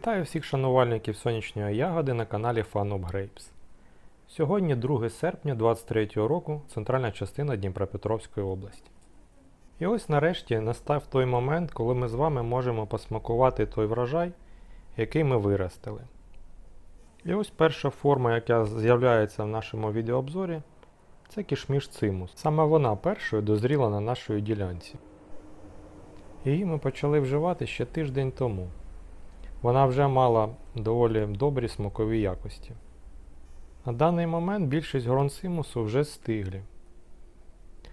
Вітаю всіх шанувальників сонячної ягоди на каналі Fun of Grapes. Сьогодні 2 серпня 2023 року, центральна частина Дніпропетровської області. І ось нарешті настав той момент, коли ми з вами можемо посмакувати той врожай, який ми виростили. І ось перша форма, яка з'являється в нашому відеообзорі, це кішміш цимус. Саме вона першою дозріла на нашій ділянці. Її ми почали вживати ще тиждень тому. Вона вже мала доволі добрі смакові якості. На даний момент більшість грон симусу вже стиглі.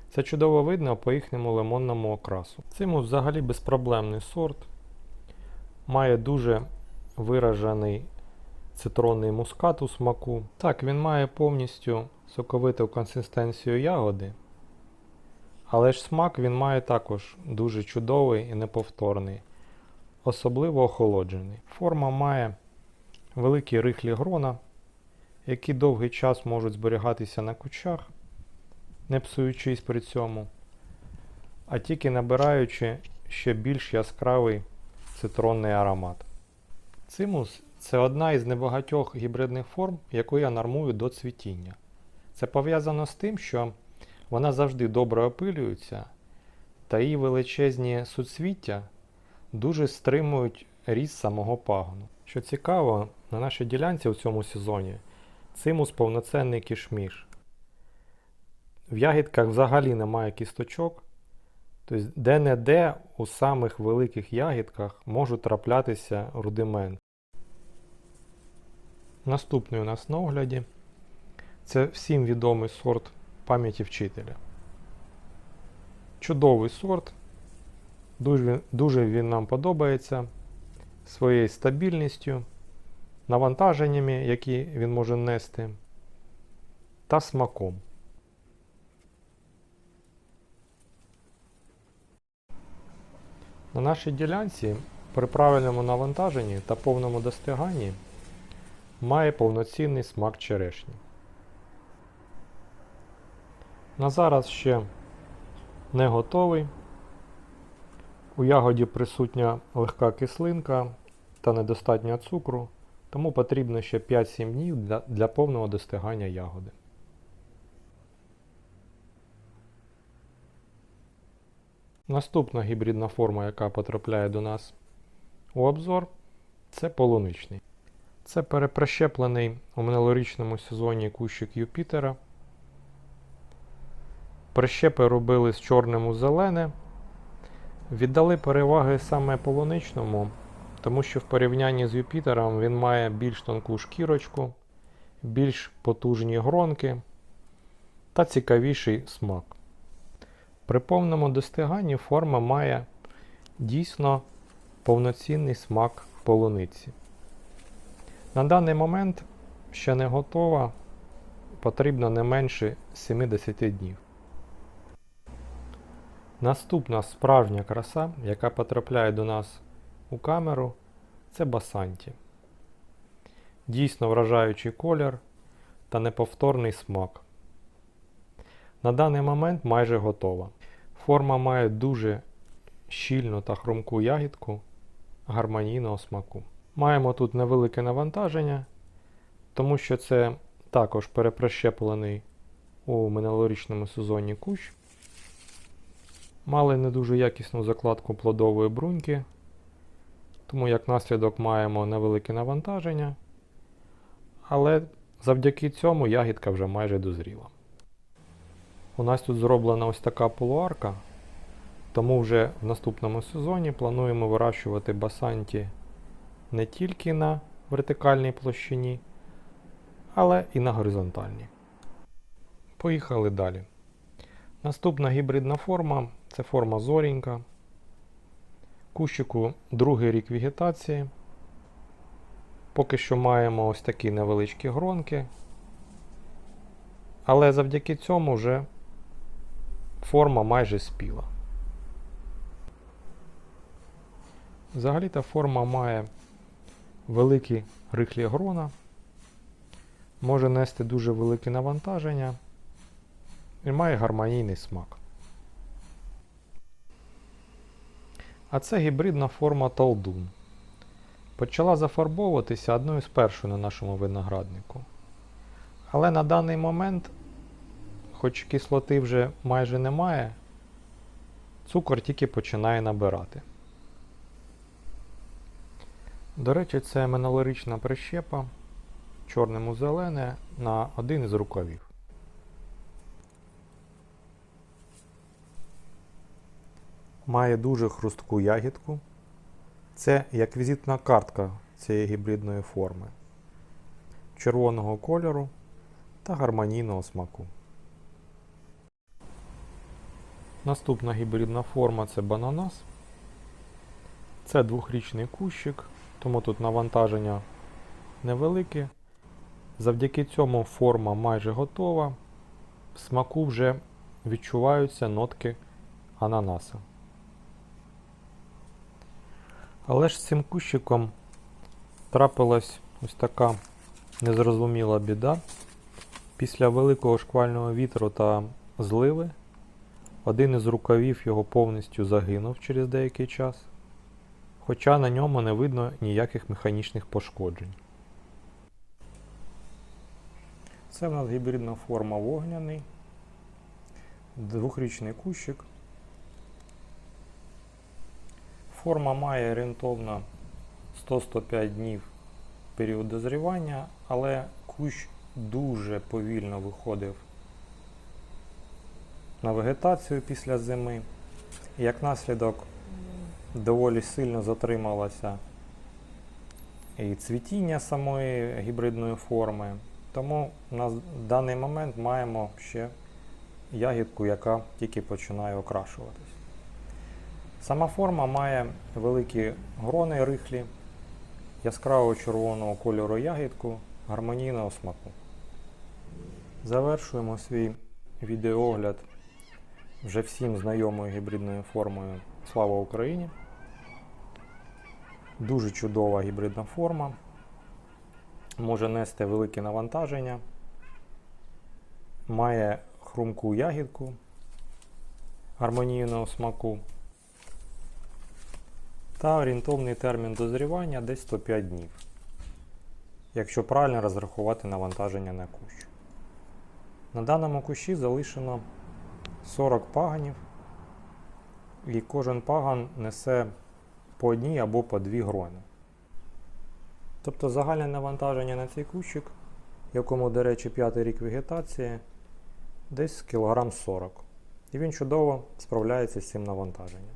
Це чудово видно по їхньому лимонному окрасу. Цимус взагалі безпроблемний сорт, має дуже виражений цитронний мускат у смаку. Так, він має повністю соковиту консистенцію ягоди, але ж смак він має також дуже чудовий і неповторний особливо охолоджений. Форма має великі рихлі грона, які довгий час можуть зберігатися на кучах, не псуючись при цьому, а тільки набираючи ще більш яскравий цитронний аромат. Цимус це одна із небагатьох гібридних форм, яку я нормую до цвітіння. Це пов'язано з тим, що вона завжди добре опилюється, та її величезні суцвіття дуже стримують ріст самого пагону. Що цікаво, на нашій ділянці у цьому сезоні цимус повноцінний кішміш. В ягідках взагалі немає кісточок. Тобто де-не-де у самих великих ягідках можуть траплятися рудименти. Наступний у нас на огляді це всім відомий сорт пам'яті вчителя. Чудовий сорт, Дуже, дуже він нам подобається своєю стабільністю, навантаженнями, які він може нести, та смаком. На нашій ділянці при правильному навантаженні та повному достиганні має повноцінний смак черешні. На зараз ще не готовий. У ягоді присутня легка кислинка та недостатньо цукру, тому потрібно ще 5-7 днів для, для повного достигання ягоди. Наступна гібридна форма, яка потрапляє до нас у обзор, це полуничний. Це переприщеплений у минулорічному сезоні кущик Юпітера. Прищепи робили з чорним у зелене. Віддали переваги саме полуничному, тому що в порівнянні з Юпітером він має більш тонку шкірочку, більш потужні гронки та цікавіший смак. При повному достиганні форма має дійсно повноцінний смак полуниці. На даний момент ще не готова, потрібно не менше 70 днів. Наступна справжня краса, яка потрапляє до нас у камеру, це басанті. Дійсно вражаючий колір та неповторний смак. На даний момент майже готова. Форма має дуже щільну та хрумку ягідку гармонійного смаку. Маємо тут невелике навантаження, тому що це також переприщеплений у минулорічному сезоні кущ. Мали не дуже якісну закладку плодової бруньки, тому як наслідок маємо невелике навантаження, але завдяки цьому ягідка вже майже дозріла. У нас тут зроблена ось така полуарка, тому вже в наступному сезоні плануємо вирощувати басанті не тільки на вертикальній площині, але і на горизонтальній. Поїхали далі. Наступна гібридна форма це форма зорінька. Кущику другий рік вегетації. Поки що маємо ось такі невеличкі гронки. Але завдяки цьому вже форма майже спіла. Взагалі та форма має великі рихлі грона, може нести дуже велике навантаження і має гармонійний смак. А це гібридна форма Талдун. почала зафарбовуватися одною з перших на нашому винограднику. Але на даний момент, хоч кислоти вже майже немає, цукор тільки починає набирати. До речі, це минулорічна прищепа чорному зелене на один із рукавів. Має дуже хрустку ягідку. Це як візитна картка цієї гібридної форми. Червоного кольору та гармонійного смаку. Наступна гібридна форма це бананас. Це двохрічний кущик, тому тут навантаження невелике. Завдяки цьому форма майже готова. В смаку вже відчуваються нотки ананаса. Але ж з цим кущиком трапилась ось така незрозуміла біда. Після великого шквального вітру та зливи один із рукавів його повністю загинув через деякий час, хоча на ньому не видно ніяких механічних пошкоджень. Це в нас гібридна форма вогняний, двохрічний кущик. Форма має орієнтовно 100-105 днів період дозрівання, але кущ дуже повільно виходив на вегетацію після зими. Як наслідок доволі сильно затрималося і цвітіння самої гібридної форми. Тому на даний момент маємо ще ягідку, яка тільки починає окрашуватись. Сама форма має великі грони рихлі, яскраво червоного кольору ягідку, гармонійного смаку. Завершуємо свій відеоогляд вже всім знайомою гібридною формою Слава Україні. Дуже чудова гібридна форма. Може нести велике навантаження, має хрумку ягідку гармонійного смаку та орієнтовний термін дозрівання десь 105 днів, якщо правильно розрахувати навантаження на кущ. На даному кущі залишено 40 паганів, і кожен паган несе по одній або по дві грони. Тобто загальне навантаження на цей кущик, якому, до речі, п'ятий рік вегетації, десь кілограм 40. І він чудово справляється з цим навантаженням.